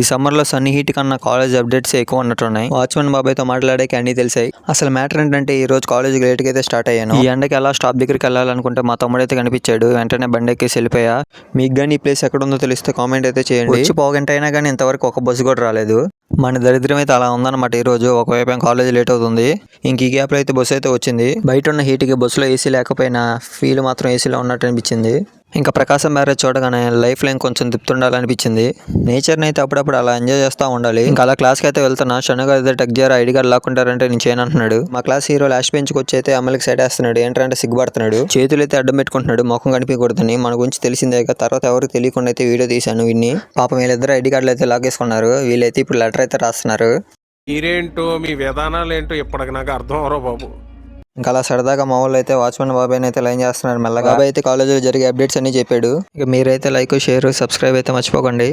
ఈ సమ్మర్లో sunny heat కన్నా కాలేజ్ అప్డేట్స్ ఎక్కువ ఉన్నట్టున్నాయి. వాచ్మెన్ బాబాయ్తో మాట్లాడాక అన్ని తెలిసాయి. అసలు మ్యాటర్ ఏంటంటే ఈ రోజు కాలేజ్ లేట్గా అయితే స్టార్ట్ అయ్యాను. ఈ ఎండకి అలా స్టాప్ దగ్గరికి వెళ్ళాలనుకుంటే మా తమ్ముడు అయితే కనిపించాడు. వెంటనే బండి ఎక్కేసి వెళ్ళిపోయా. మీకు కానీ ఈ ప్లేస్ ఎక్కడ ఉందో తెలిస్తే కామెంట్ అయితే చేయండి. వచ్చి పోగంట అయినా కానీ ఇంతవరకు ఒక బస్సు కూడా రాలేదు. మన దరిద్రం అయితే అలా ఉందన్నమాట ఈ రోజు. ఒకవైపు కాలేజ్ లేట్ అవుతుంది. ఇంక ఈ గ్యాప్లో అయితే బస్సు అయితే వచ్చింది. బయట ఉన్న హీట్కి బస్సులో ఏసీ లేకపోయినా ఫీల్ మాత్రం ఏసీలో ఉన్నట్టు అనిపించింది. ఇంకా ప్రకాశం మ్యారేజ్ చూడగానే లైఫ్లో ఇంకొంచెం ఉండాలనిపించింది నేచర్ని అయితే అప్పుడప్పుడు అలా ఎంజాయ్ చేస్తూ ఉండాలి. ఇంకా అలా క్లాస్కి అయితే వెళ్తున్నా. షనుగా అయితే టెక్ జియర్ ఐడి కార్డ్ లాక్కుంటారంటే నేను చేయనంటున్నాడు. మా క్లాస్ హీరో లాస్ట్ బెంచ్కి వచ్చి అయితే అమ్మలకి సైడ్ వేస్తున్నాడు. ఏంటంటే సిగ్గుపడుతున్నాడు. చేతులు అయితే అడ్డం పెట్టుకుంటున్నాడు. ముఖం కనిపించకూడదని. మన గురించి తెలిసిందే తర్వాత ఎవరికి తెలియకుండా అయితే వీడియో తీశాను విన్ని. పాపం వీళ్ళిద్దరు ఐడి కార్డులు అయితే లాగేసుకున్నారు. వీళ్ళైతే ఇప్పుడు లెటర్ అయితే రాస్తున్నారు. మీరేంటో మీ విధానాలు ఏంటో ఇప్పటికి నాకు అర్థం అవరో బాబు. ఇంకా అలా సరదాగా మా వాళ్ళు అయితే వాచ్మెన్ బాబాయ్ అయితే లైన్ చేస్తున్నారు మెల్లగా. బాబాయ్ అయితే కాలేజీలో జరిగే అప్డేట్స్ అన్ని చెప్పాడు. ఇక మీరైతే లైక్ షేర్ సబ్స్క్రైబ్ అయితే మర్చిపోకండి.